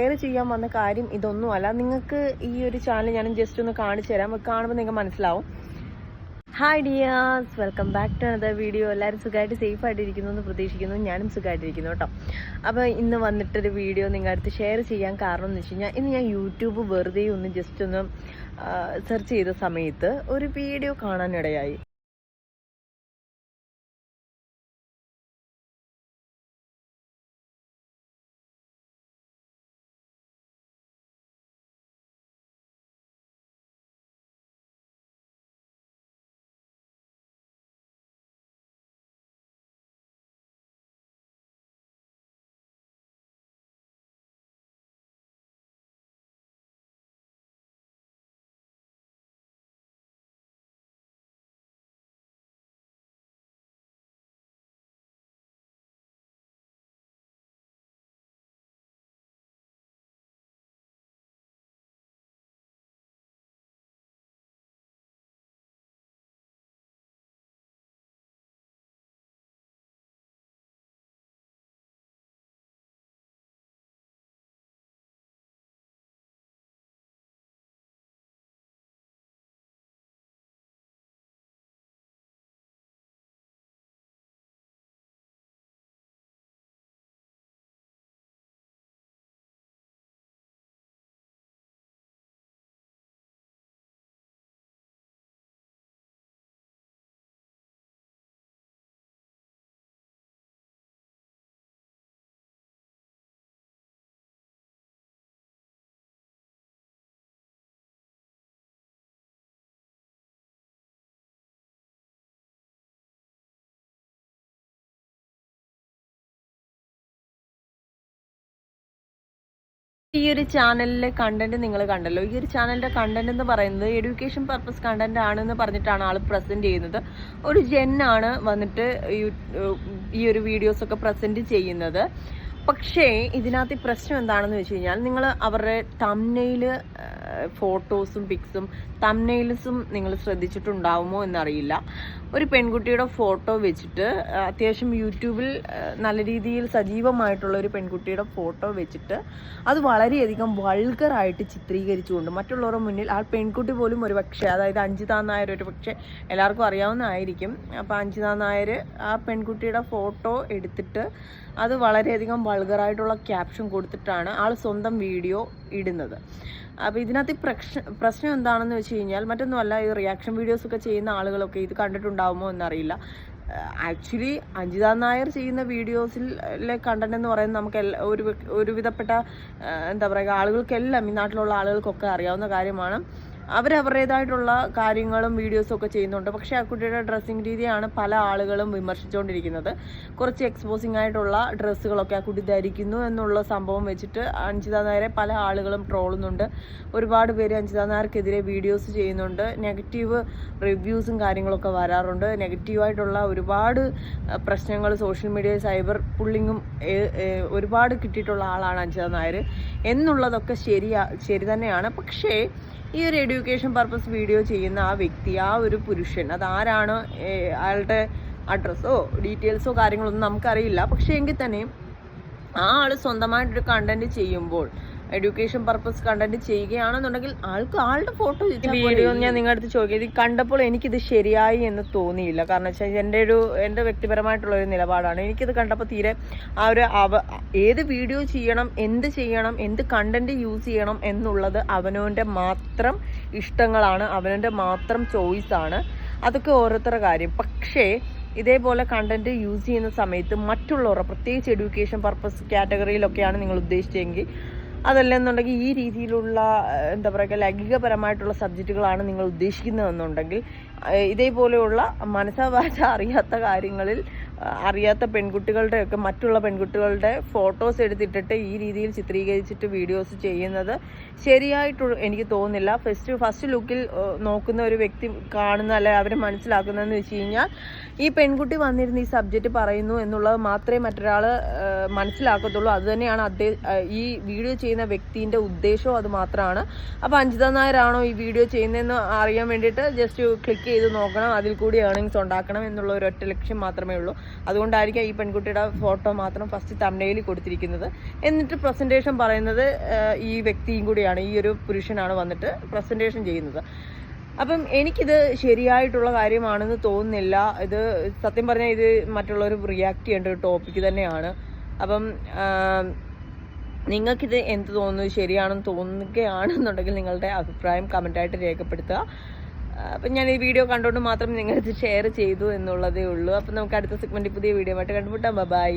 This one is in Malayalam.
ഷെയർ ചെയ്യാൻ വന്ന കാര്യം ഇതൊന്നുമല്ല നിങ്ങൾക്ക് ഈ ഒരു ചാനൽ ഞാൻ ജസ്റ്റ് ഒന്ന് കാണിച്ചു തരാം. കാണുമ്പോൾ നിങ്ങൾക്ക് മനസ്സിലാവും. Hi dears welcome back to another video എല്ലാവരും സുഖമായിട്ട് സേഫ് ആയിട്ടിരിക്കുന്നു എന്ന് പ്രതീക്ഷിക്കുന്നു. ഞാനും സുഖമായിട്ടിരിക്കുന്നു കേട്ടോ. അപ്പോൾ ഇന്ന് വന്നിട്ടൊരു വീഡിയോ നിങ്ങളുടെ അടുത്ത് ഷെയർ ചെയ്യാൻ കാരണം എന്ന് വെച്ച് കഴിഞ്ഞാൽ ഇന്ന് ഞാൻ യൂട്യൂബ് വെറുതെ ഒന്ന് ജസ്റ്റ് ഒന്ന് സെർച്ച് ചെയ്ത സമയത്ത് ഒരു വീഡിയോ കാണാനിടയായി. ഈ ഒരു ചാനലിലെ കണ്ടന്റ് നിങ്ങൾ കണ്ടല്ലോ. ഈ ഒരു ചാനലിന്റെ കണ്ടന്റ് എന്ന് പറയുന്നത് എഡ്യൂക്കേഷൻ പർപ്പസ് കണ്ടന്റ് ആണെന്ന് പറഞ്ഞിട്ടാണ് ആൾ പ്രസന്റ് ചെയ്യുന്നത്. ഒരു ജെന്നാണ് വന്നിട്ട് ഈ ഒരു വീഡിയോസ് ഒക്കെ പ്രസന്റ് ചെയ്യുന്നത്. പക്ഷേ ഇതിനകത്ത് പ്രശ്നം എന്താണെന്ന് വെച്ച് കഴിഞ്ഞാൽ നിങ്ങൾ അവരുടെ തമ്നയിൽ ഫോട്ടോസും പിക്സും തമ്നയിൽസും നിങ്ങൾ ശ്രദ്ധിച്ചിട്ടുണ്ടാവുമോ എന്നറിയില്ല. ഒരു പെൺകുട്ടിയുടെ ഫോട്ടോ വെച്ചിട്ട് അത്യാവശ്യം യൂട്യൂബിൽ നല്ല രീതിയിൽ സജീവമായിട്ടുള്ള ഒരു പെൺകുട്ടിയുടെ ഫോട്ടോ വെച്ചിട്ട് അത് വളരെയധികം വൾഗറായിട്ട് ചിത്രീകരിച്ചുകൊണ്ട് മറ്റുള്ളവരുടെ മുന്നിൽ ആ പെൺകുട്ടി പോലും ഒരു പക്ഷേ അതായത് അഞ്ജിത നായർ ഒരു പക്ഷേ എല്ലാവർക്കും അറിയാവുന്നതായിരിക്കും. അപ്പോൾ അഞ്ജിത നായർ ആ പെൺകുട്ടിയുടെ ഫോട്ടോ എടുത്തിട്ട് അത് വളരെയധികം വൾഗറായിട്ടുള്ള ക്യാപ്ഷൻ കൊടുത്തിട്ടാണ് ആൾ സ്വന്തം വീഡിയോ ഇടുന്നത്. അപ്പോൾ ഇതിനകത്ത് പ്രശ്ന പ്രശ്നം എന്താണെന്ന് വെച്ച് കഴിഞ്ഞാൽ മറ്റൊന്നുമല്ല ഈ റിയാക്ഷൻ വീഡിയോസ് ഒക്കെ ചെയ്യുന്ന ആളുകളൊക്കെ ഇത് കണ്ടിട്ടുണ്ടാവുമോ എന്നറിയില്ല. ആക്ച്വലി അഞ്ജിത നായർ ചെയ്യുന്ന വീഡിയോസിലെ കണ്ടന്റ് എന്ന് പറയുന്നത് നമുക്ക് ഒരു ഒരുവിധപ്പെട്ട എന്താ പറയുക ആളുകൾക്കെല്ലാം ഈ നാട്ടിലുള്ള ആളുകൾക്കൊക്കെ അറിയാവുന്ന കാര്യമാണ്. അവരവരുടേതായിട്ടുള്ള കാര്യങ്ങളും വീഡിയോസും ഒക്കെ ചെയ്യുന്നുണ്ട്. പക്ഷേ ആ കുട്ടിയുടെ ഡ്രസ്സിങ് രീതിയാണ് പല ആളുകളും വിമർശിച്ചുകൊണ്ടിരിക്കുന്നത്. കുറച്ച് എക്സ്പോസിങ് ആയിട്ടുള്ള ഡ്രസ്സുകളൊക്കെ ആ കുട്ടി ധരിക്കുന്നു എന്നുള്ള സംഭവം വെച്ചിട്ട് അഞ്ജിത നായരെ പല ആളുകളും ട്രോളുന്നുണ്ട്. ഒരുപാട് പേര് അഞ്ജിത നായർക്കെതിരെ വീഡിയോസ് ചെയ്യുന്നുണ്ട്. നെഗറ്റീവ് റിവ്യൂസും കാര്യങ്ങളൊക്കെ വരാറുണ്ട്. നെഗറ്റീവായിട്ടുള്ള ഒരുപാട് പ്രശ്നങ്ങൾ സോഷ്യൽ മീഡിയ സൈബർ പുള്ളിങ്ങും ഒരുപാട് കിട്ടിയിട്ടുള്ള ആളാണ് അഞ്ജിത നായർ എന്നുള്ളതൊക്കെ ശരിയാ ശരി തന്നെയാണ്. പക്ഷേ ഈ ഒരു എഡ്യൂക്കേഷൻ പർപ്പസ് വീഡിയോ ചെയ്യുന്ന ആ വ്യക്തി ആ ഒരു പുരുഷൻ അത് ആരാണ് അയാളുടെ അഡ്രസ്സോ ഡീറ്റെയിൽസോ കാര്യങ്ങളൊന്നും നമുക്കറിയില്ല. പക്ഷേ എങ്കിൽ തന്നെയും ആ ആൾ സ്വന്തമായിട്ടൊരു കണ്ടന്റ് ചെയ്യുമ്പോൾ എഡ്യൂക്കേഷൻ പർപ്പസ് കണ്ടന്റ് ചെയ്യുകയാണെന്നുണ്ടെങ്കിൽ ആൾക്ക് ആളുടെ ഫോട്ടോ വീഡിയോ ഞാൻ നിങ്ങളുടെ അടുത്ത് ചോദിക്കുന്നത് ഇത് കണ്ടപ്പോൾ എനിക്കിത് ശരിയായി എന്ന് തോന്നിയില്ല. കാരണം വെച്ചാൽ എന്റെ ഒരു എന്റെ വ്യക്തിപരമായിട്ടുള്ള ഒരു നിലപാടാണ്. എനിക്കിത് കണ്ടപ്പോൾ തീരെ ആ ഒരു അവ ഏത് വീഡിയോ ചെയ്യണം എന്ത് ചെയ്യണം എന്ത് കണ്ടന്റ് യൂസ് ചെയ്യണം എന്നുള്ളത് അവനവന്റെ മാത്രം ഇഷ്ടങ്ങളാണ്. അവനവന്റെ മാത്രം ചോയ്സ് ആണ്. അതൊക്കെ ഓരോരുത്തരുടെ കാര്യം. പക്ഷേ ഇതേപോലെ കണ്ടന്റ് യൂസ് ചെയ്യുന്ന സമയത്ത് മറ്റുള്ളവരുടെ പ്രത്യേകിച്ച് എഡ്യൂക്കേഷൻ പർപ്പസ് കാറ്റഗറിയിലൊക്കെയാണ് നിങ്ങൾ ഉദ്ദേശിച്ചതെങ്കിൽ അതല്ലെന്നുണ്ടെങ്കിൽ ഈ രീതിയിലുള്ള എന്താ പറയുക ലൈംഗികപരമായിട്ടുള്ള സബ്ജക്റ്റുകളാണ് നിങ്ങൾ ഉദ്ദേശിക്കുന്നതെന്നുണ്ടെങ്കിൽ ഇതേപോലെയുള്ള മനസ്സാവാച അറിയാത്ത കാര്യങ്ങളിൽ അറിയാത്ത പെൺകുട്ടികളുടെയൊക്കെ മറ്റുള്ള പെൺകുട്ടികളുടെ ഫോട്ടോസ് എടുത്തിട്ടിട്ട് ഈ രീതിയിൽ ചിത്രീകരിച്ചിട്ട് വീഡിയോസ് ചെയ്യുന്നത് ശരിയായിട്ട് എനിക്ക് തോന്നുന്നില്ല. ഫസ്റ്റ് ഫസ്റ്റ് ലുക്കിൽ നോക്കുന്ന ഒരു വ്യക്തി കാണുന്ന അല്ലെ അവർ മനസ്സിലാക്കുന്നതെന്ന് വെച്ച് കഴിഞ്ഞാൽ ഈ പെൺകുട്ടി വന്നിരുന്ന് ഈ സബ്ജക്റ്റ് പറയുന്നു എന്നുള്ളത് മാത്രമേ മറ്റൊരാൾ മനസ്സിലാക്കത്തുള്ളൂ. അത് തന്നെയാണ് അദ്ദേഹം ഈ വീഡിയോ ചെയ്യുന്ന വ്യക്തിന്റെ ഉദ്ദേശവും അത് മാത്രമാണ്. അപ്പോൾ അഞ്ജിത നായരാണോ ഈ വീഡിയോ ചെയ്യുന്നതെന്ന് അറിയാൻ വേണ്ടിയിട്ട് ജസ്റ്റ് ക്ലിക്ക് ചെയ്ത് നോക്കണം. അതിൽ കൂടി ഏർണിങ്സ് ഉണ്ടാക്കണം എന്നുള്ള ഒരു ഒറ്റ ലക്ഷ്യം മാത്രമേ ഉള്ളൂ. അതുകൊണ്ടായിരിക്കും ഈ പെൺകുട്ടിയുടെ ഫോട്ടോ മാത്രം ഫസ്റ്റ് തമിഴയിൽ കൊടുത്തിരിക്കുന്നത്. എന്നിട്ട് പ്രസന്റേഷൻ പറയുന്നത് ഈ വ്യക്തിയും കൂടിയാണ്. ഈ ഒരു പുരുഷനാണ് വന്നിട്ട് പ്രസന്റേഷൻ ചെയ്യുന്നത്. അപ്പം എനിക്കിത് ശരിയായിട്ടുള്ള കാര്യമാണെന്ന് തോന്നുന്നില്ല. ഇത് സത്യം പറഞ്ഞാൽ ഇത് മറ്റുള്ളവർ റിയാക്ട് ചെയ്യേണ്ട ഒരു ടോപ്പിക്ക് തന്നെയാണ്. അപ്പം നിങ്ങൾക്കിത് എന്ത് തോന്നുന്നു? ശരിയാണെന്ന് തോന്നുകയാണെന്നുണ്ടെങ്കിൽ നിങ്ങളുടെ അഭിപ്രായം കമന്റായിട്ട് രേഖപ്പെടുത്തുക. അപ്പം ഞാൻ ഈ വീഡിയോ കണ്ടുകൊണ്ട് മാത്രം നിങ്ങളിത് ഷെയർ ചെയ്തു എന്നുള്ളതേ ഉള്ളൂ. അപ്പം നമുക്ക് അടുത്ത സെഗ്മെന്റ് പുതിയ വീഡിയോ ആയിട്ട് കണ്ടുമുട്ടാം. ബൈ